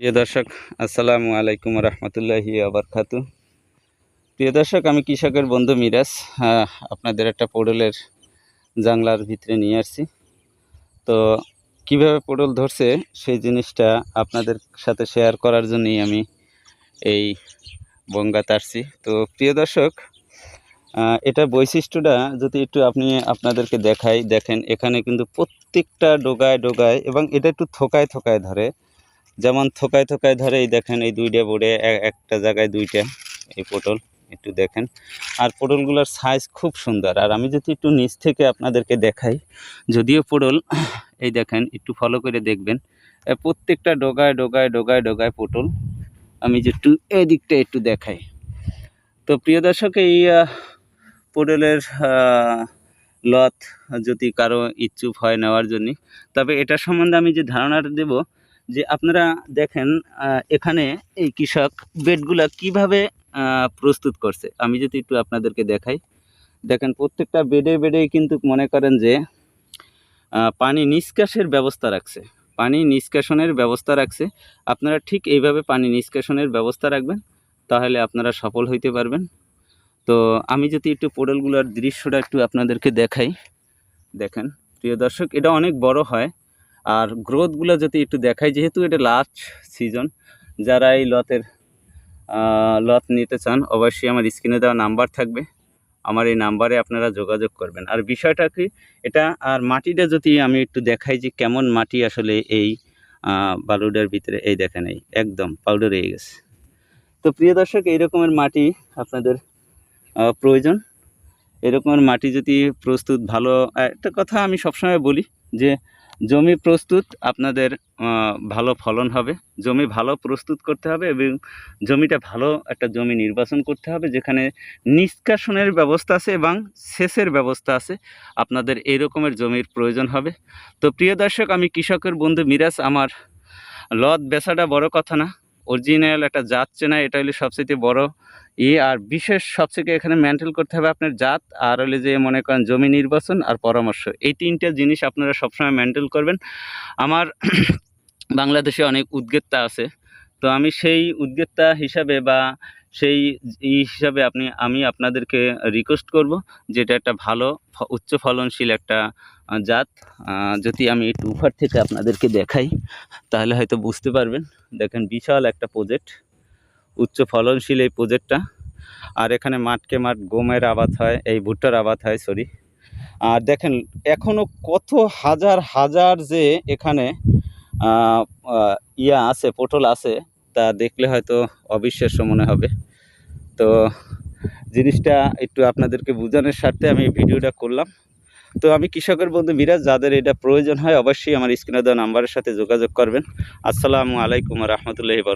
প্রিয় দর্শক, আসসালামু আলাইকুম রহমতুল্লাহি আবরকাতু প্রিয় দর্শক, আমি কৃষকের বন্ধু মিরাজ। আপনাদের একটা পোডলের জাংলার ভিতরে নিয়ে আসছি। তো কীভাবে পোডল ধরছে সেই জিনিসটা আপনাদের সাথে শেয়ার করার জন্যই আমি এই বঙ্গাতে আসছি। তো প্রিয় দর্শক এটা বৈশিষ্ট্যটা যদি একটু আপনি আপনাদেরকে দেখাই, দেখেন, এখানে কিন্তু প্রত্যেকটা ডোগায় ডোগায় এবং এটা একটু থোকায় থোকায় ধরে। যেমন থোকায় থোকায় ধরে এই দেখেন, এই দুইটা বোর্ডে একটা জায়গায় দুইটা এই পটল, একটু দেখেন। আর পটলগুলোর সাইজ খুব সুন্দর। আর আমি যদি একটু নিচ থেকে আপনাদেরকে দেখাই, যদিও পটল, এই দেখেন, একটু ফলো করে দেখবেন। প্রত্যেকটা ডোগায় ডোগায় ডোগায় ডোগায় পটল। আমি যে একটু এই দিকটা একটু দেখাই। তো প্রিয় দর্শক, এই পটলের লত যদি কারও ইচ্ছুক হয় নেওয়ার জন্য, তবে এটা সম্বন্ধে আমি যে ধারণাটা দেব যে আপনারা দেখেন এখানে এই কৃষক বেডগুলা কীভাবে প্রস্তুত করছে। আমি যদি একটু আপনাদেরকে দেখাই। দেখেন, প্রত্যেকটা বেডে বেডেই কিন্তু মনে করেন যে পানি নিষ্কাশের ব্যবস্থা রাখছে। পানি নিষ্কাশনের ব্যবস্থা রাখছে। আপনারা ঠিক এইভাবে পানি নিষ্কাশনের ব্যবস্থা রাখবেন, তাহলে আপনারা সফল হইতে পারবেন। তো আমি যদি একটু পোডলগুলোর দৃশ্যটা একটু আপনাদেরকে দেখাই। দেখেন, প্রিয় দর্শক, এটা অনেক বড় হয়। আর গ্রোথগুলো যদি একটু দেখাই, যেহেতু এটা লাস্ট সিজন যারা এই লতের লত নিতে চান, অবশ্যই আমার স্ক্রিনে দেওয়া নাম্বার থাকবে। আমার এই নাম্বারে আপনারা যোগাযোগ করবেন। আর বিষয়টা কি, এটা আর মাটিটা যদি আমি একটু দেখাই যে কেমন মাটি আসলে এই বালুডার ভিতরে, এই দেখেন এই, একদম পাউডার হয়ে গেছে। তো প্রিয় দর্শক এই রকমের মাটি আপনাদের প্রয়োজন। এরকমের মাটি যদি প্রস্তুত, ভালো একটা কথা আমি সবসময় বলি যে জমি প্রস্তুত আপনাদের ভালো ফলন হবে। জমি ভালো প্রস্তুত করতে হবে এবং জমিটা ভালো একটা জমি নির্বাচন করতে হবে, যেখানে নিষ্কাশনের ব্যবস্থা আছে এবং সেচের ব্যবস্থা আছে। আপনাদের এই রকমের জমির প্রয়োজন হবে। তো প্রিয় দর্শক, আমি কৃষকের বন্ধু মিরাজ, আমার লদ বেচাটা বড় কথা না। অরিজিনাল একটা জাত চেনা এটা হলে সবচেয়ে বড় ই। আর বিশেষ সবথেকে এখানে মেনটেন করতে হবে আপনার জাত, আর হলে যে মনে করেন জমি নির্বাচন আর পরামর্শ। এই তিনটা জিনিস আপনারা সবসময় মেনটেন করবেন। আমার বাংলাদেশে অনেক উদ্যোক্তা আছে। তো আমি সেই উদ্যোক্তা হিসাবে বা সেই ই হিসাবে আপনি, আমি আপনাদেরকে রিকোয়েস্ট করব যেটা একটা ভালো উচ্চ ফলনশীল একটা জাত। যদি আমি একটু উপর থেকে আপনাদেরকে দেখাই, তাহলে হয়তো বুঝতে পারবেন। দেখেন বিশাল একটা প্রজেক্ট উচ্চ ফলনশীল এই প্রজেক্টটা আর এখানে মাঠকে মাঠ, গমের আবাদ হয়, এই ভুট্টার আবাদ হয় সরি আর দেখেন এখনও কত হাজার হাজার যে এখানে ইয়া আছে, পটল আছে তা দেখলে হয়তো অবিশ্বাস্য মনে হবে। তো জিনিসটা একটু আপনাদেরকে বোঝানোর স্বার্থে আমি ভিডিওটা করলাম। তো আমি কৃষকের বন্ধু মিরাজ, যাদের এটা প্রয়োজন হয় অবশ্যই আমার স্ক্রিনে দেওয়া নাম্বারের সাথে যোগাযোগ করবেন। আসসালামু আলাইকুম রহমতুল্লাহি বরকাত